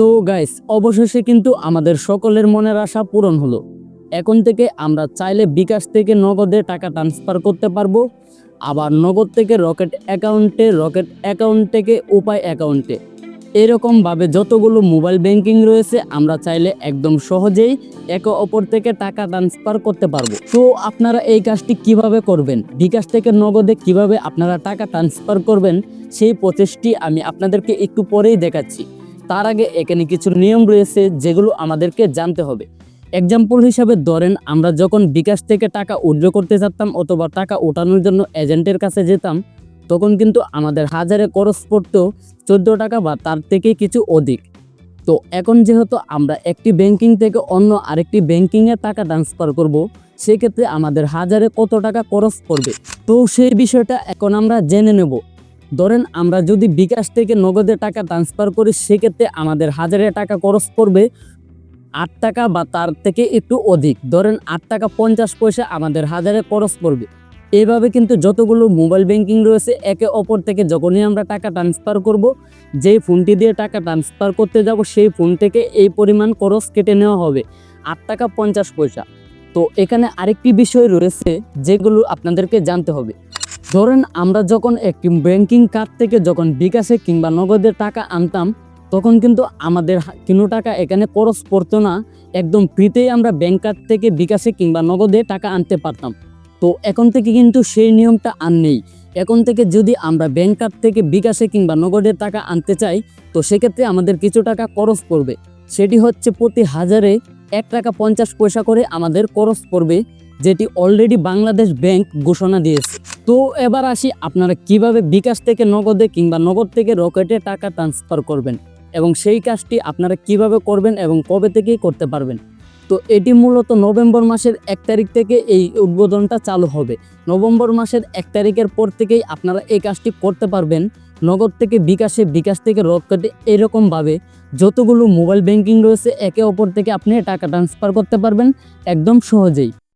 তো গাইস অবশেষে কিন্তু আমাদের সকলের মনের আশা পূরণ হলো। এখন থেকে আমরা চাইলে বিকাশ থেকে নগদে টাকা ট্রান্সফার করতে পারব। আবার নগদ থেকে রকেট অ্যাকাউন্টে, রকেট অ্যাকাউন্ট থেকে উপায় অ্যাকাউন্টে। এরকমভাবে যতগুলো মোবাইল ব্যাংকিং রয়েছে, আমরা চাইলে একদম সহজেই একে অপর থেকে টাকা ট্রান্সফার করতে পারব। তো আপনারা এই কাজটি কীভাবে করবেন? বিকাশ থেকে নগদে কীভাবে আপনারা টাকা ট্রান্সফার করবেন? সেই প্রচেষ্টি আমি আপনাদেরকে একটু পরেই দেখাচ্ছি। তার আগে এখানে কিছু নিয়ম রয়েছে যেগুলো আমাদেরকে জানতে হবে। এক্সাম্পল হিসাবে ধরেন, আমরা যখন বিকাশ থেকে টাকা উইথড্র করতে চাচ্তাম অথবা টাকা ওঠানোর জন্য এজেন্টের কাছে যেতাম, তখন কিন্তু আমাদের হাজারে খরচ পড়তো চোদ্দ টাকা বা তার থেকে কিছু অধিক। তো এখন যেহেতু আমরা একটি ব্যাংকিং থেকে অন্য আরেকটি ব্যাংকিংয়ে টাকা ট্রান্সফার করব, সেক্ষেত্রে আমাদের হাজারে কত টাকা খরচ পড়বে? তো সেই বিষয়টা এখন আমরা জেনে নেব। ধরেন আমরা যদি বিকাশ থেকে নগদে টাকা ট্রান্সফার করি, সেক্ষেত্রে আমাদের হাজারে টাকা খরচ পড়বে আট টাকা বা তার থেকে একটু অধিক। ধরেন আট টাকা পঞ্চাশ পয়সা আমাদের হাজারে খরচ পড়বে এইভাবে কিন্তু যতগুলো মোবাইল ব্যাংকিং রয়েছে, একে অপর থেকে যখনই আমরা টাকা ট্রান্সফার করব, যেই ফোনটি দিয়ে টাকা ট্রান্সফার করতে যাব, সেই ফোন থেকে এই পরিমাণ খরচ কেটে নেওয়া হবে, আট টাকা পঞ্চাশ পয়সা। তো এখানে আরেকটি বিষয় রয়েছে, যেগুলো আপনাদেরকে জানতে হবে। ধরেন আমরা যখন একটি ব্যাংকিং কার্ড থেকে যখন বিকাশে কিংবা নগদের টাকা আনতাম, তখন কিন্তু আমাদের কোনো টাকা এখানে খরচ পড়তো না। একদম ফ্রিতেই আমরা ব্যাংক কার্ড থেকে বিকাশে কিংবা নগদে টাকা আনতে পারতাম। তো এখন থেকে কিন্তু সেই নিয়মটা আর নেই। এখন থেকে যদি আমরা ব্যাংক কার্ড থেকে বিকাশে কিংবা নগদের টাকা আনতে চাই, তো সেক্ষেত্রে আমাদের কিছু টাকা খরচ পড়বে। সেটি হচ্ছে প্রতি হাজারে এক টাকা পঞ্চাশ পয়সা করে আমাদের খরচ পড়বে যেটি অলরেডি বাংলাদেশ ব্যাংক ঘোষণা দিয়েছে। তো এবার আসি আপনারা কীভাবে বিকাশ থেকে নগদে কিংবা নগদ থেকে রকেটে টাকা ট্রান্সফার করবেন এবং সেই কাজটি আপনারা কীভাবে করবেন এবং কবে থেকেই করতে পারবেন? তো এটি মূলত নভেম্বর মাসের এক তারিখ থেকে এই উদ্বোধনটা চালু হবে। নভেম্বর মাসের এক তারিখের পর থেকেই আপনারা এই কাজটি করতে পারবেন। নগদ থেকে বিকাশে বিকাশ থেকে রকেটে এরকমভাবে যতগুলো মোবাইল ব্যাঙ্কিং রয়েছে, একে অপর থেকে আপনি টাকা ট্রান্সফার করতে পারবেন একদম সহজেই।